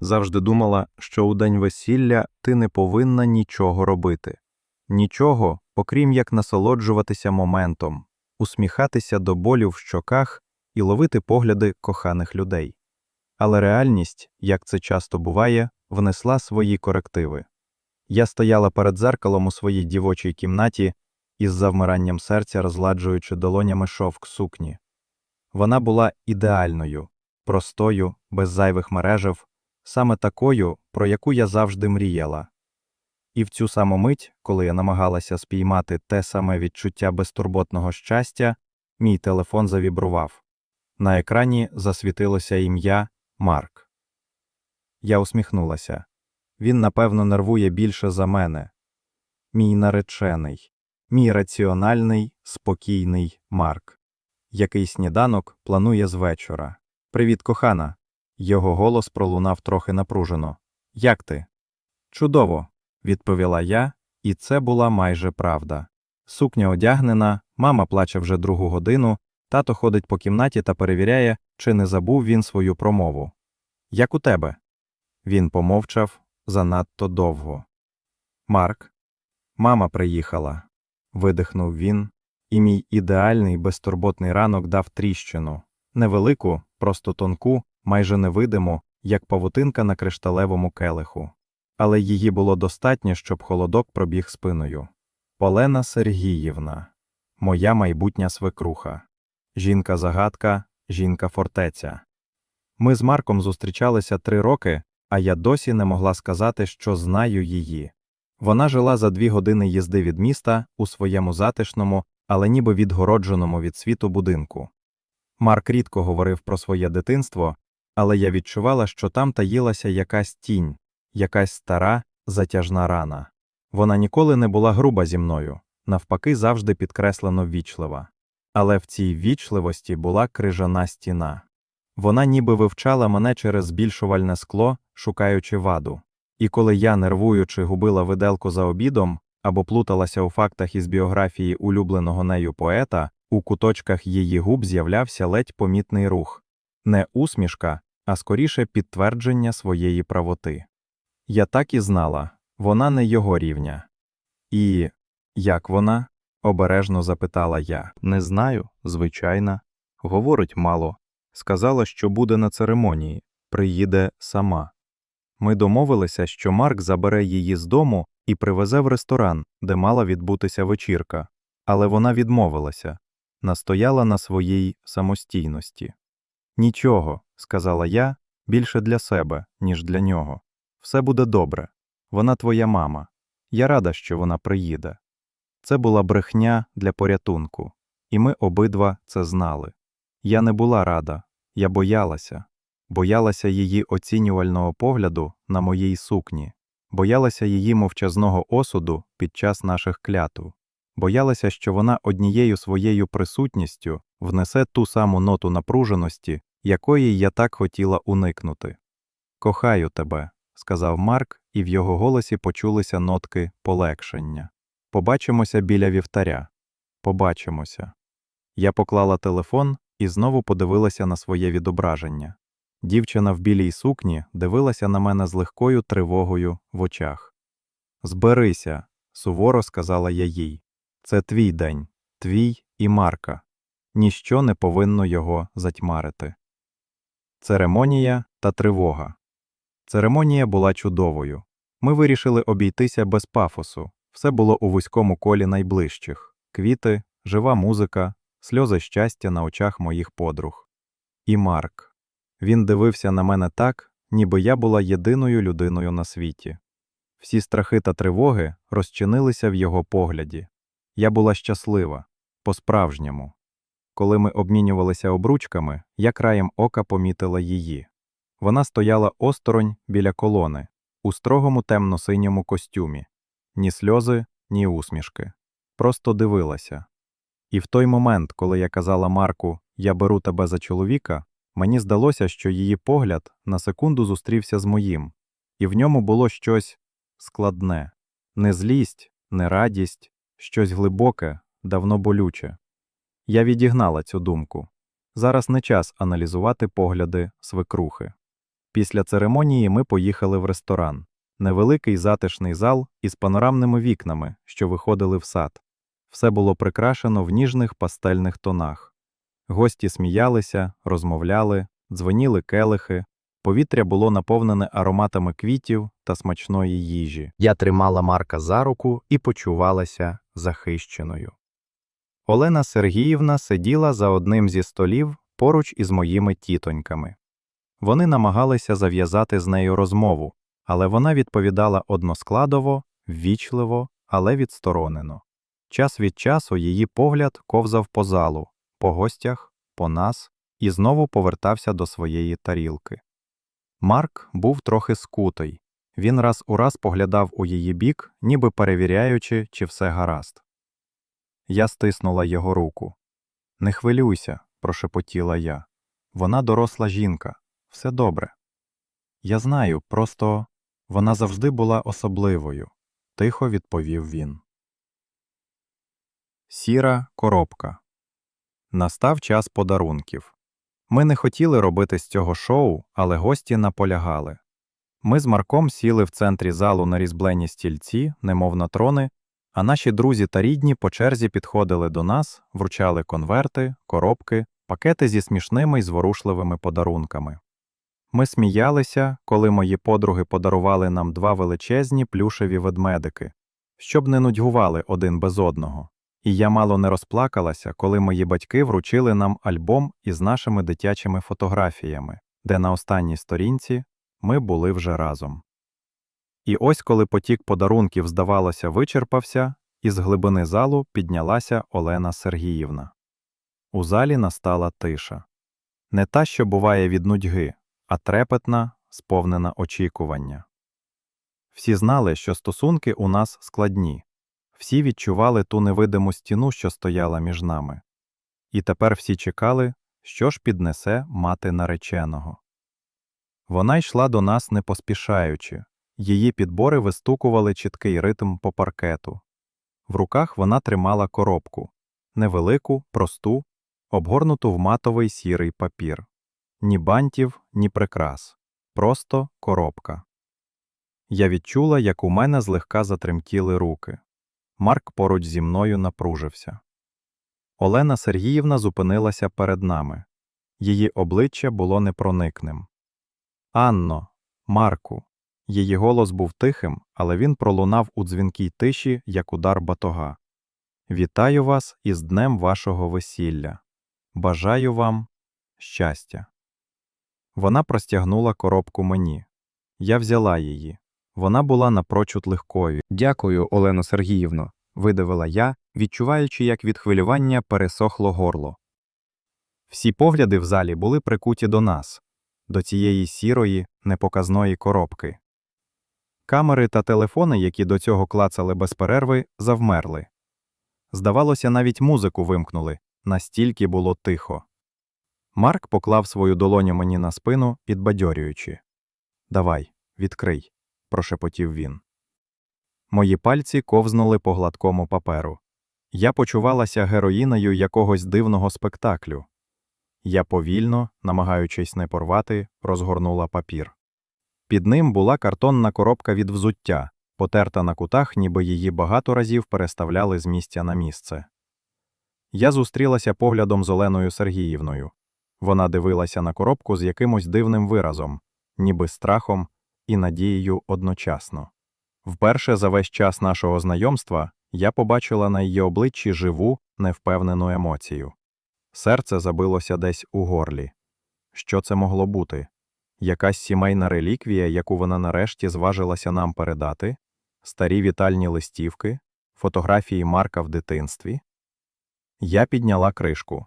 Завжди думала, що у день весілля ти не повинна нічого робити. Нічого, окрім як насолоджуватися моментом, усміхатися до болю в щоках і ловити погляди коханих людей. Але реальність, як це часто буває, внесла свої корективи. Я стояла перед дзеркалом у своїй дівочій кімнаті із завмиранням серця розладжуючи долонями шовк сукні. Вона була ідеальною, простою, без зайвих мережев, саме такою, про яку я завжди мріяла. І в цю саму мить, коли я намагалася спіймати те саме відчуття безтурботного щастя, мій телефон завібрував. На екрані засвітилося ім'я Марк. Я усміхнулася. Він, напевно, нервує більше за мене. Мій наречений, мій раціональний, спокійний Марк. Який сніданок планує з вечора. Привіт, кохана. Його голос пролунав трохи напружено. Як ти? Чудово, відповіла я, і це була майже правда. Сукня одягнена, мама плаче вже другу годину, тато ходить по кімнаті та перевіряє, чи не забув він свою промову. Як у тебе? Він помовчав занадто довго. Марк, мама приїхала, видихнув він, і мій ідеальний безтурботний ранок дав тріщину невелику, просто тонку, майже невидиму, як павутинка на кришталевому келиху. Але її було достатньо, щоб холодок пробіг спиною. Полена Сергіївна, моя майбутня свекруха, жінка-загадка, жінка-фортеця. Ми з Марком зустрічалися три роки, а я досі не могла сказати, що знаю її. Вона жила за дві години їзди від міста у своєму затишному, але ніби відгородженому від світу будинку. Марк рідко говорив про своє дитинство, але я відчувала, що там таїлася якась тінь, якась стара, затяжна рана. Вона ніколи не була груба зі мною, навпаки, завжди підкреслено ввічлива. Але в цій ввічливості була крижана стіна. Вона ніби вивчала мене через збільшувальне скло, шукаючи ваду. І коли я, нервуючи, губила виделку за обідом або плуталася у фактах із біографії улюбленого нею поета, у куточках її губ з'являвся ледь помітний рух не усмішка, а скоріше підтвердження своєї правоти. Я так і знала вона не його рівня. І як вона? обережно запитала я. Не знаю, звичайна. Говорить мало. Сказала, що буде на церемонії, приїде сама. Ми домовилися, що Марк забере її з дому і привезе в ресторан, де мала відбутися вечірка, але вона відмовилася, настояла на своїй самостійності. Нічого, сказала я, більше для себе, ніж для нього. Все буде добре. Вона твоя мама. Я рада, що вона приїде. Це була брехня для порятунку, і ми обидва це знали. Я не була рада, я боялася, боялася її оцінювального погляду на моїй сукні, боялася її мовчазного осуду під час наших клятв, боялася, що вона однією своєю присутністю внесе ту саму ноту напруженості, якої я так хотіла уникнути. Кохаю тебе, сказав Марк, і в його голосі почулися нотки полегшення. Побачимося біля вівтаря. Побачимося. Я поклала телефон і знову подивилася на своє відображення. Дівчина в білій сукні дивилася на мене з легкою тривогою в очах. Зберися, суворо сказала я їй. Це твій день, твій і Марка. Ніщо не повинно його затьмарити. Церемонія та тривога. Церемонія була чудовою. Ми вирішили обійтися без пафосу. Все було у вузькому колі найближчих квіти, жива музика, сльози щастя на очах моїх подруг. І Марк. Він дивився на мене так, ніби я була єдиною людиною на світі. Всі страхи та тривоги розчинилися в його погляді. Я була щаслива, по-справжньому. Коли ми обмінювалися обручками, я краєм ока помітила її. Вона стояла осторонь біля колони, у строгому темно-синьому костюмі, ні сльози, ні усмішки. Просто дивилася. І в той момент, коли я казала Марку Я беру тебе за чоловіка, мені здалося, що її погляд на секунду зустрівся з моїм, і в ньому було щось складне не злість, не радість, щось глибоке, давно болюче. Я відігнала цю думку. Зараз не час аналізувати погляди свекрухи. Після церемонії ми поїхали в ресторан. Невеликий затишний зал із панорамними вікнами, що виходили в сад. Все було прикрашено в ніжних пастельних тонах. Гості сміялися, розмовляли, дзвоніли келихи, повітря було наповнене ароматами квітів та смачної їжі. Я тримала Марка за руку і почувалася захищеною. Олена Сергіївна сиділа за одним зі столів поруч із моїми тітоньками. Вони намагалися зав'язати з нею розмову, але вона відповідала односкладово, ввічливо, але відсторонено. Час від часу її погляд ковзав по залу, по гостях, по нас і знову повертався до своєї тарілки. Марк був трохи скутий. Він раз у раз поглядав у її бік, ніби перевіряючи, чи все гаразд. Я стиснула його руку. Не хвилюйся, прошепотіла я. Вона доросла жінка. Все добре. Я знаю, просто вона завжди була особливою, тихо відповів він. Сіра коробка. Настав час подарунків. Ми не хотіли робити з цього шоу, але гості наполягали. Ми з Марком сіли в центрі залу на різблені стільці, немов на трони, а наші друзі та рідні по черзі підходили до нас, вручали конверти, коробки, пакети зі смішними й зворушливими подарунками. Ми сміялися, коли мої подруги подарували нам два величезні плюшеві ведмедики, щоб не нудьгували один без одного. І я мало не розплакалася, коли мої батьки вручили нам альбом із нашими дитячими фотографіями, де на останній сторінці ми були вже разом. І ось коли потік подарунків, здавалося, вичерпався, із глибини залу піднялася Олена Сергіївна. У залі настала тиша. Не та, що буває від нудьги, а трепетна, сповнена очікування. Всі знали, що стосунки у нас складні, всі відчували ту невидиму стіну, що стояла між нами. І тепер всі чекали, що ж піднесе мати нареченого. Вона йшла до нас не поспішаючи, її підбори вистукували чіткий ритм по паркету. В руках вона тримала коробку невелику, просту, обгорнуту в матовий сірий папір. Ні бантів, ні прикрас. Просто коробка. Я відчула, як у мене злегка затремтіли руки. Марк поруч зі мною напружився. Олена Сергіївна зупинилася перед нами. Її обличчя було непроникним. Анно, Марку. Її голос був тихим, але він пролунав у дзвінкій тиші, як удар батога. Вітаю вас із днем вашого весілля. Бажаю вам щастя. Вона простягнула коробку мені. Я взяла її. Вона була напрочуд легкою. Дякую, Олено Сергіївно, видавила я, відчуваючи, як від хвилювання пересохло горло. Всі погляди в залі були прикуті до нас, до цієї сірої, непоказної коробки. Камери та телефони, які до цього клацали без перерви, завмерли. Здавалося, навіть музику вимкнули, настільки було тихо. Марк поклав свою долоню мені на спину, підбадьорюючи. Давай, відкрий, прошепотів він. Мої пальці ковзнули по гладкому паперу. Я почувалася героїною якогось дивного спектаклю. Я повільно, намагаючись не порвати, розгорнула папір. Під ним була картонна коробка від взуття, потерта на кутах, ніби її багато разів переставляли з місця на місце. Я зустрілася поглядом з Оленою Сергіївною. Вона дивилася на коробку з якимось дивним виразом, ніби страхом і надією одночасно. Вперше за весь час нашого знайомства я побачила на її обличчі живу, невпевнену емоцію. Серце забилося десь у горлі. Що це могло бути? Якась сімейна реліквія, яку вона нарешті зважилася нам передати, старі вітальні листівки, фотографії Марка в дитинстві. Я підняла кришку.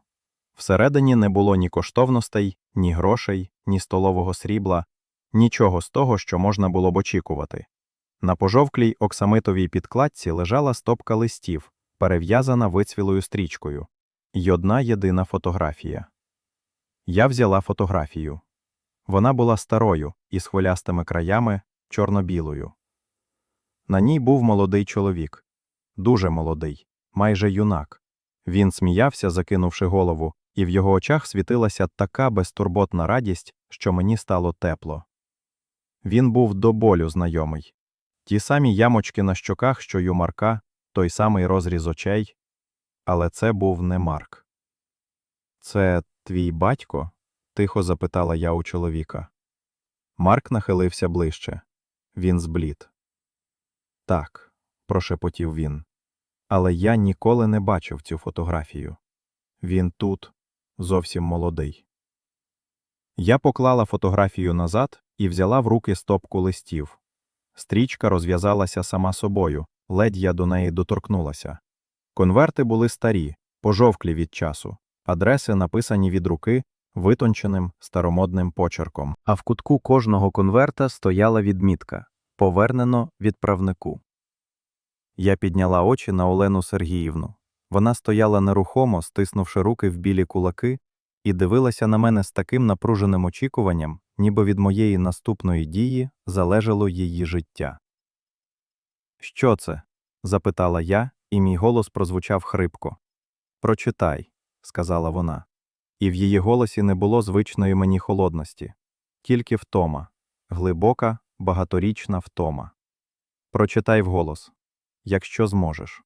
Всередині не було ні коштовностей, ні грошей, ні столового срібла, нічого з того, що можна було б очікувати. На пожовклій оксамитовій підкладці лежала стопка листів, перев'язана вицвілою стрічкою, й одна єдина фотографія. Я взяла фотографію. Вона була старою, із хвилястими краями, чорно-білою. На ній був молодий чоловік, дуже молодий, майже юнак. Він сміявся, закинувши голову, і в його очах світилася така безтурботна радість, що мені стало тепло. Він був до болю знайомий. Ті самі ямочки на щоках, що й у Марка, той самий розріз очей. Але це був не Марк. Це твій батько? Тихо запитала я у чоловіка. Марк нахилився ближче. Він зблід. Так, прошепотів він. Але я ніколи не бачив цю фотографію. Він тут, зовсім молодий. Я поклала фотографію назад і взяла в руки стопку листів. Стрічка розв'язалася сама собою, ледь я до неї доторкнулася. Конверти були старі, пожовклі від часу, адреси написані від руки витонченим старомодним почерком. А в кутку кожного конверта стояла відмітка Повернено відправнику. Я підняла очі на Олену Сергіївну. Вона стояла нерухомо, стиснувши руки в білі кулаки, і дивилася на мене з таким напруженим очікуванням, ніби від моєї наступної дії залежало її життя. Що це? запитала я, і мій голос прозвучав хрипко. Прочитай, сказала вона. І в її голосі не було звичної мені холодності, тільки втома, глибока, багаторічна втома. Прочитай вголос, якщо зможеш.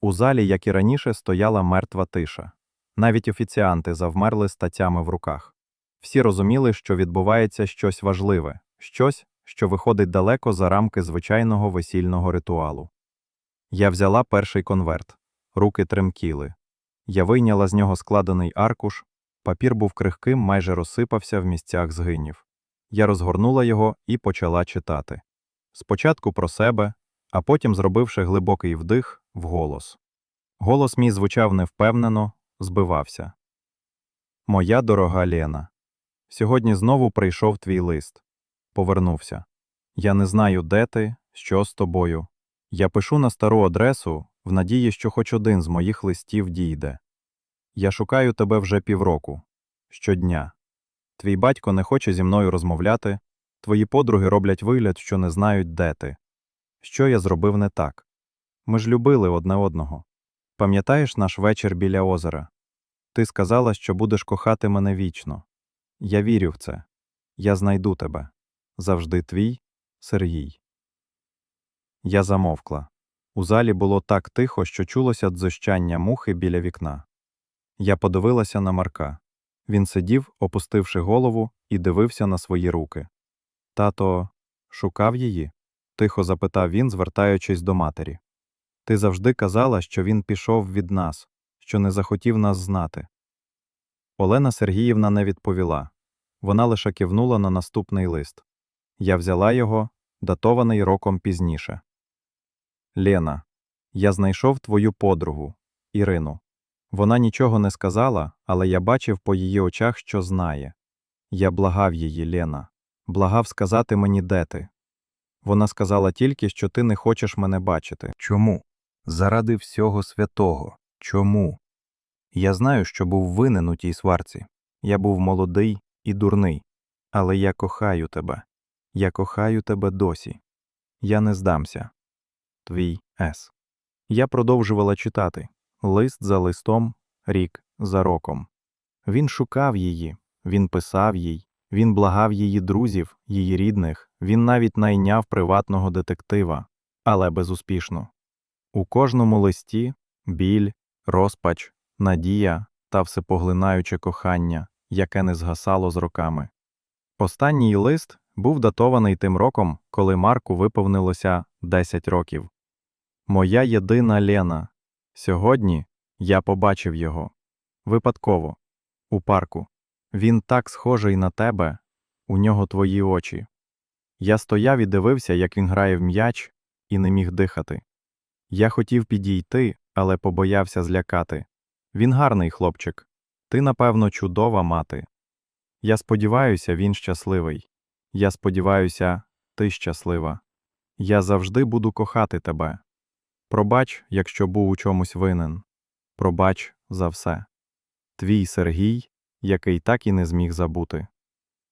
У залі, як і раніше, стояла мертва тиша. Навіть офіціанти завмерли з тацями в руках. Всі розуміли, що відбувається щось важливе, щось, що виходить далеко за рамки звичайного весільного ритуалу. Я взяла перший конверт, руки тремтіли. Я вийняла з нього складений аркуш, папір був крихким, майже розсипався в місцях згинів. Я розгорнула його і почала читати. Спочатку про себе, а потім, зробивши глибокий вдих, вголос. Голос мій звучав невпевнено, збивався. Моя дорога Лена, сьогодні знову прийшов твій лист. Повернувся. Я не знаю, де ти, що з тобою. Я пишу на стару адресу в надії, що хоч один з моїх листів дійде. Я шукаю тебе вже півроку. Щодня. Твій батько не хоче зі мною розмовляти, твої подруги роблять вигляд, що не знають, де ти. Що я зробив не так? Ми ж любили одне одного. Пам'ятаєш наш вечір біля озера? Ти сказала, що будеш кохати мене вічно. Я вірю в це. Я знайду тебе. Завжди твій Сергій. Я замовкла. У залі було так тихо, що чулося дзищання мухи біля вікна. Я подивилася на Марка. Він сидів, опустивши голову, і дивився на свої руки. Тато шукав її? тихо запитав він, звертаючись до матері. Ти завжди казала, що він пішов від нас, що не захотів нас знати. Олена Сергіївна не відповіла. Вона лише кивнула на наступний лист. Я взяла його, датований роком пізніше. Лена, я знайшов твою подругу, Ірину. Вона нічого не сказала, але я бачив по її очах, що знає. Я благав її, Лена, благав сказати мені, де ти. Вона сказала тільки, що ти не хочеш мене бачити. Чому? Заради всього святого. Чому? Я знаю, що був винен у тій сварці. Я був молодий і дурний. Але я кохаю тебе. Я кохаю тебе досі. Я не здамся. Твій С. Я продовжувала читати лист за листом, рік за роком. Він шукав її, він писав їй, він благав її друзів, її рідних, він навіть найняв приватного детектива, але безуспішно. У кожному листі біль, розпач, надія та всепоглинаюче кохання, яке не згасало з роками. Останній лист був датований тим роком, коли Марку виповнилося 10 років. Моя єдина Лена. Сьогодні я побачив його. Випадково, у парку. Він так схожий на тебе, у нього твої очі. Я стояв і дивився, як він грає в м'яч, і не міг дихати. Я хотів підійти, але побоявся злякати. Він гарний хлопчик. Ти, напевно, чудова мати. Я сподіваюся, він щасливий. Я сподіваюся, ти щаслива. Я завжди буду кохати тебе. Пробач, якщо був у чомусь винен. Пробач за все. Твій Сергій, який так і не зміг забути.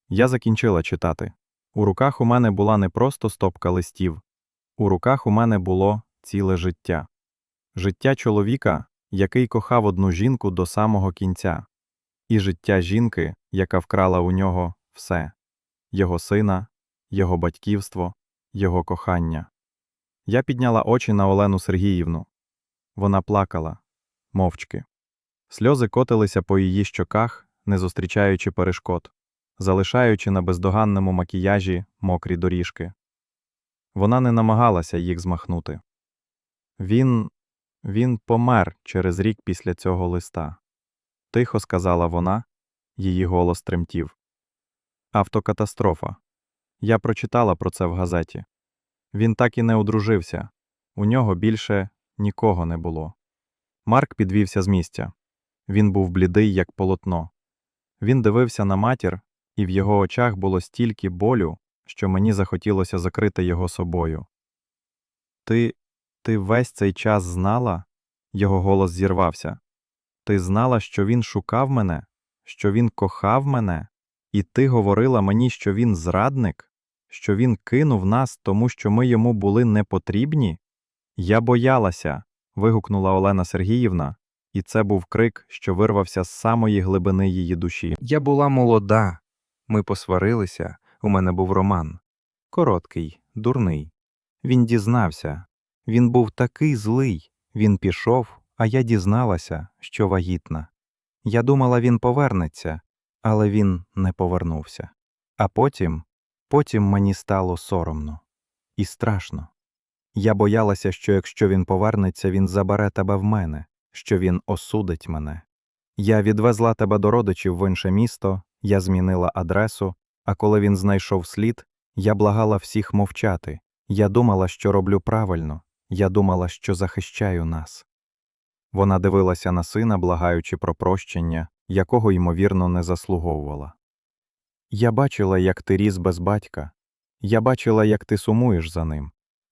Я закінчила читати. У руках у мене була не просто стопка листів, у руках у мене було ціле життя. Життя чоловіка, який кохав одну жінку до самого кінця, і життя жінки, яка вкрала у нього все його сина, його батьківство, його кохання. Я підняла очі на Олену Сергіївну. Вона плакала, мовчки. Сльози котилися по її щоках, не зустрічаючи перешкод, залишаючи на бездоганному макіяжі мокрі доріжки. Вона не намагалася їх змахнути. Він. він помер через рік після цього листа. Тихо сказала вона, її голос тремтів. Автокатастрофа. Я прочитала про це в газеті. Він так і не одружився, у нього більше нікого не було. Марк підвівся з місця. Він був блідий, як полотно. Він дивився на матір, і в його очах було стільки болю, що мені захотілося закрити його собою. Ти. ти весь цей час знала? Його голос зірвався. Ти знала, що він шукав мене, що він кохав мене, і ти говорила мені, що він зрадник, що він кинув нас, тому що ми йому були не потрібні? Я боялася. вигукнула Олена Сергіївна, і це був крик, що вирвався з самої глибини її душі. Я була молода. Ми посварилися, у мене був роман. Короткий, дурний. Він дізнався. Він був такий злий. Він пішов, а я дізналася, що вагітна. Я думала, він повернеться, але він не повернувся. А потім, потім мені стало соромно і страшно. Я боялася, що якщо він повернеться, він забере тебе в мене, що він осудить мене. Я відвезла тебе до родичів в інше місто, я змінила адресу, а коли він знайшов слід, я благала всіх мовчати. Я думала, що роблю правильно, я думала, що захищаю нас. Вона дивилася на сина, благаючи про прощення, якого, ймовірно, не заслуговувала. Я бачила, як ти ріс без батька, я бачила, як ти сумуєш за ним,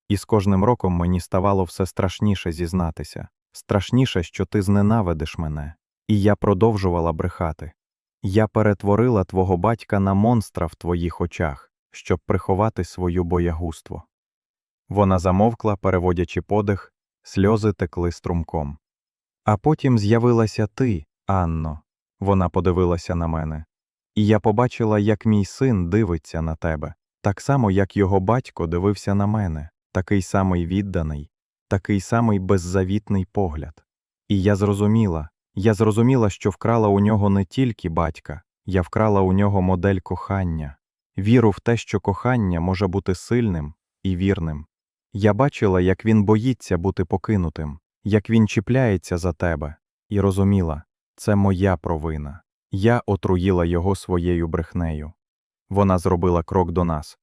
і з кожним роком мені ставало все страшніше зізнатися, страшніше, що ти зненавидиш мене, і я продовжувала брехати. Я перетворила твого батька на монстра в твоїх очах, щоб приховати свою боягузтво. Вона замовкла, переводячи подих, сльози текли струмком. А потім з'явилася ти, Анно. Вона подивилася на мене. І я побачила, як мій син дивиться на тебе, так само, як його батько дивився на мене, такий самий відданий, такий самий беззавітний погляд. І я зрозуміла, я зрозуміла, що вкрала у нього не тільки батька, я вкрала у нього модель кохання, віру в те, що кохання може бути сильним і вірним. Я бачила, як він боїться бути покинутим, як він чіпляється за тебе, і розуміла, це моя провина. Я отруїла його своєю брехнею. Вона зробила крок до нас.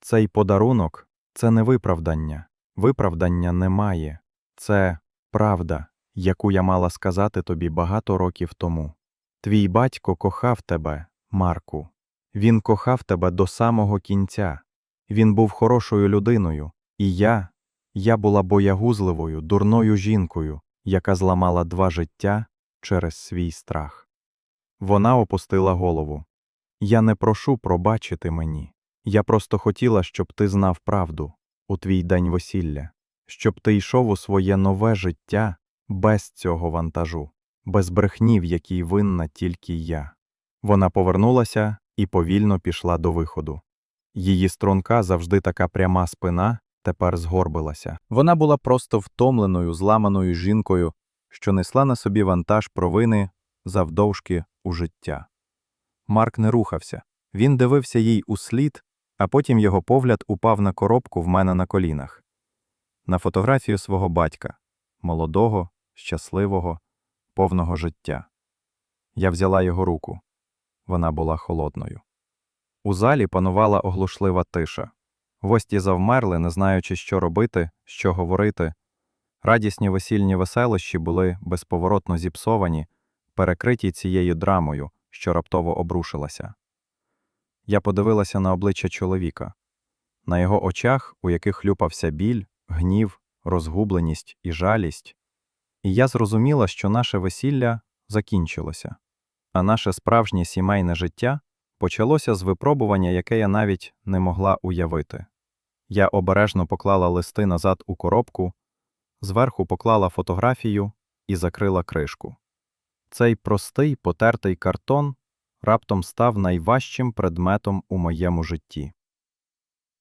Цей подарунок це не виправдання. Виправдання немає. Це правда, яку я мала сказати тобі багато років тому. Твій батько кохав тебе, Марку. Він кохав тебе до самого кінця. Він був хорошою людиною, і я, я була боягузливою, дурною жінкою, яка зламала два життя через свій страх. Вона опустила голову. Я не прошу пробачити мені. Я просто хотіла, щоб ти знав правду у твій день весілля, щоб ти йшов у своє нове життя без цього вантажу, без брехні, в якій винна тільки я. Вона повернулася і повільно пішла до виходу. Її струнка, завжди така пряма спина, тепер згорбилася. Вона була просто втомленою, зламаною жінкою, що несла на собі вантаж провини завдовжки у життя. Марк не рухався. Він дивився їй у слід, а потім його погляд упав на коробку в мене на колінах. На фотографію свого батька, молодого, щасливого, повного життя. Я взяла його руку. Вона була холодною. У залі панувала оглушлива тиша. Гості завмерли, не знаючи, що робити, що говорити. Радісні весільні веселощі були безповоротно зіпсовані, перекриті цією драмою, що раптово обрушилася. Я подивилася на обличчя чоловіка, на його очах, у яких хлюпався біль, гнів, розгубленість і жалість, і я зрозуміла, що наше весілля закінчилося, а наше справжнє сімейне життя почалося з випробування, яке я навіть не могла уявити. Я обережно поклала листи назад у коробку, зверху поклала фотографію і закрила кришку. Цей простий потертий картон раптом став найважчим предметом у моєму житті.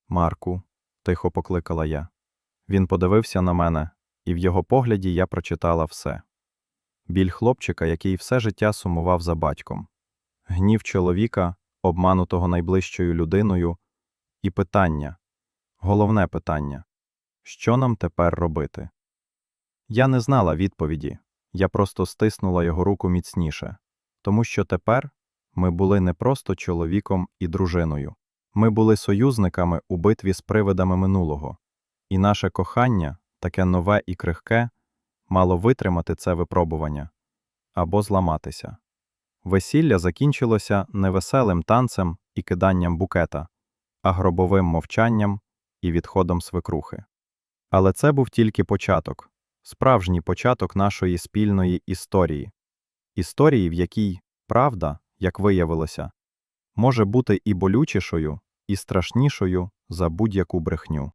Марку, тихо покликала я. Він подивився на мене, і в його погляді я прочитала все. Біль хлопчика, який все життя сумував за батьком, гнів чоловіка, обманутого найближчою людиною, і питання, головне питання що нам тепер робити? Я не знала відповіді, я просто стиснула його руку міцніше, тому що тепер ми були не просто чоловіком і дружиною, ми були союзниками у битві з привидами минулого, і наше кохання, таке нове і крихке, мало витримати це випробування або зламатися. Весілля закінчилося не веселим танцем і киданням букета, а гробовим мовчанням і відходом свекрухи. Але це був тільки початок, справжній початок нашої спільної історії. Історії, в якій правда, як виявилося, може бути і болючішою, і страшнішою за будь-яку брехню.